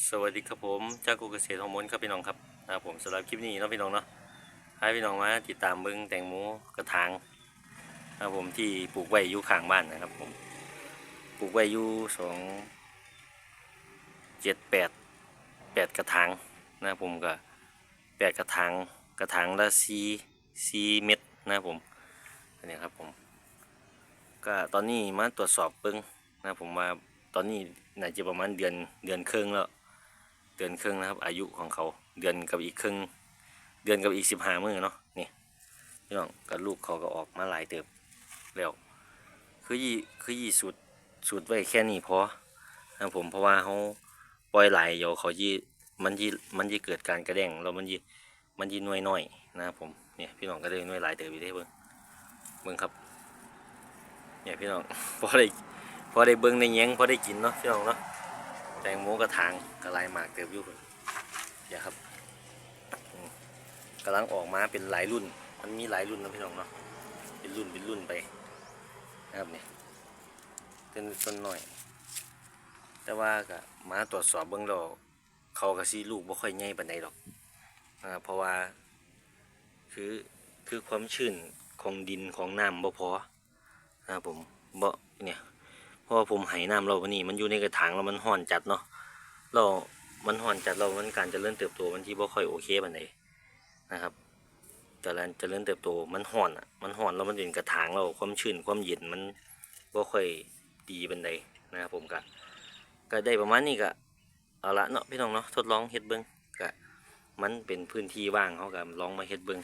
สวัสดีครับผมจากกูเกษตรฮอร์โมนครับพี่น้องครับนะครับผมสำหรับคลิปนี้เนาะพี่น้องเนาะให้พี่น้องมาติดตามเบิ้งแตงโมกระถางนะครับผมที่ปลูกไว้อยู่ข้างบ้านนะครับผมปลูกไว้อยู่สองเจ็ดแปดแปดกระถางนะครับผมก็แปดกระถางกระถางละสี่สี่เม็ดนะครับผมอันนี้ครับผมก็ตอนนี้มาตรวจสอบเบิ้งนะครับผมว่าตอนนี้น่าจะประมาณเดือนเดือนครึ่งแล้ว เดือนครึ่งนะครับ อายุของเขา เดือนกับอีกครึ่ง เดือนกับอีกสิบห้ามื้อเนาะนี่พี่น้องกับลูกเขาก็ออกมาหลายเติบแล้วคือยี่คือยี่สุดสุดไว้แค่นี้พอนะผมเพราะว่าเขาปล่อยไหลายเดี๋ยวเขายี่มันยี่มันยี่เกิดการกระแดงแล้วมันยี่มันยี่น้อยน้อยนะครับผมเนี่ยพี่น้องก็เลยน้อยหลายเติบอยู่ได้เบิ่งเบิ่งครับเนี่ยพี่น้องพอได้พอได้เบิ่งได้แย้งพอได้กินเนาะพี่น้องเนาะ แตงโมกระถางกระลายหมากเติบอยู่พุ่นเดี๋ยครับกำลังออกมาเป็นหลายรุ่น มันมีหลายรุ่นนะพี่น้องเนาะ เป็นรุ่นเป็นรุ่นไปนะครับเนี่ยเป็นต้นหน่อย แต่ว่าก็มาตรวจสอบเบื้องเราเขากระซีลูกบ่ค่อยใหญ่ปานใดดอกนะครับเพราะว่าคือคือความชื้นของดินของน้ำบ่พอนะครับผมบ่เนี่ย ราะว่าผมไหน้ำเราวันนี้มันอยู่ในกระถางแล้วมันห่อนจัดเนาะเรามันห่อนจัดเรามันการจเจริญเติบโตมันที่บ่ค่อยโอเคปานใดนะครับแต่ละเจริญเติบโตมันห่อนอะมันห่อนแล้วมันเป็นกระถางเราความชื้นความเย็นมันบ่ค่อยดีปานใดนะครับผมก็ก็ได้ประมาณนี้ก็เอาละเนาะพี่น้องเนาะทดลองเฮ็ดเบิ่งก็มันเป็นพื้นที่ว่างเขาก็ลองมาเฮ็ดเบิ่ง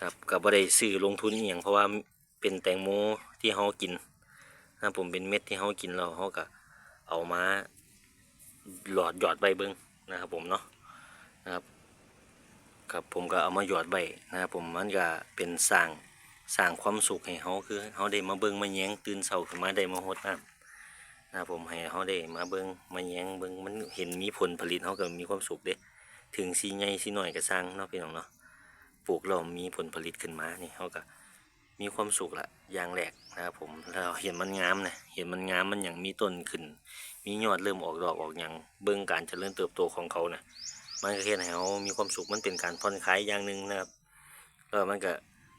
ครับก็บ่ได้ซื้อลงทุนอีหยังเพราะว่าเป็นแตงโมที่เฮากิน นะผมเป็นเม็ดที่เขากินเราเขาก็เอามาหลอดหยอดใบเบิ้งนะครับผมเนาะนะครับครับผมก็เอามาหยอดใบนะครับผมมันก็เป็นสร้างสร้างความสุขให้เขาคือเขาได้มาเบิ้งมาแย้งตื่นเช้าขึ้นมาได้มาหดน้ำนะผมให้เขาได้มาเบิ้งมาแย้งเบิ้งมันเห็นมีผลผลิตเขาก็มีความสุขเด้ถึงสีใหญ่สีหน่อยก็สร้างเนาะพี่น้องเนาะปลูกเรามีผลผลิตขึ้นมานี่เขาก็ มีความสุขละอย่างแรกนะครับผมแล้วเห็นมันงามนะเห็นมันงามมันอย่างมีต้นขึ้น มียอดเริ่มออกดอกออกอย่างเบื้องการเจริญเติบโตของเขานะมันก็เห็นให้เขามีความสุขมันเป็นการผ่อนคลายอย่างหนึ่งนะครับแล้วมันก็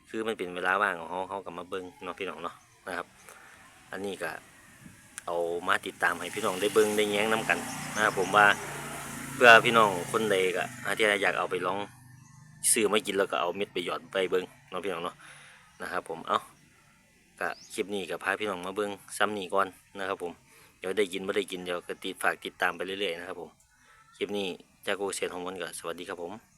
คือมันเป็นเวลาว่างของเขาเขากลับมาเบิ้งเนาะพี่น้องเนาะนะครับ อันนี้ก็เอามาติดตามให้พี่น้องได้เบิ้งได้แย้งน้กันนะครับผมว่าเพื่อพี่น้องคนใดก็อาที่อยากเอาไปลองซื้อมากินแล้วก็เอาเม็ดไปหยอดไปเบิ้งเนาะพี่น้องเนาะ นะครับผมเอากะคลิปนี้กับพาพี่น้องมาเบิ้งซ้ำนี่ก่อนนะครับผมเดี๋ยวได้กินไม่ได้กินเดี๋ยวก็ติดฝากติดตามไปเรื่อยๆนะครับผมคลิปนี้จากโกเกษตรฮองมันก็สวัสดีครับผม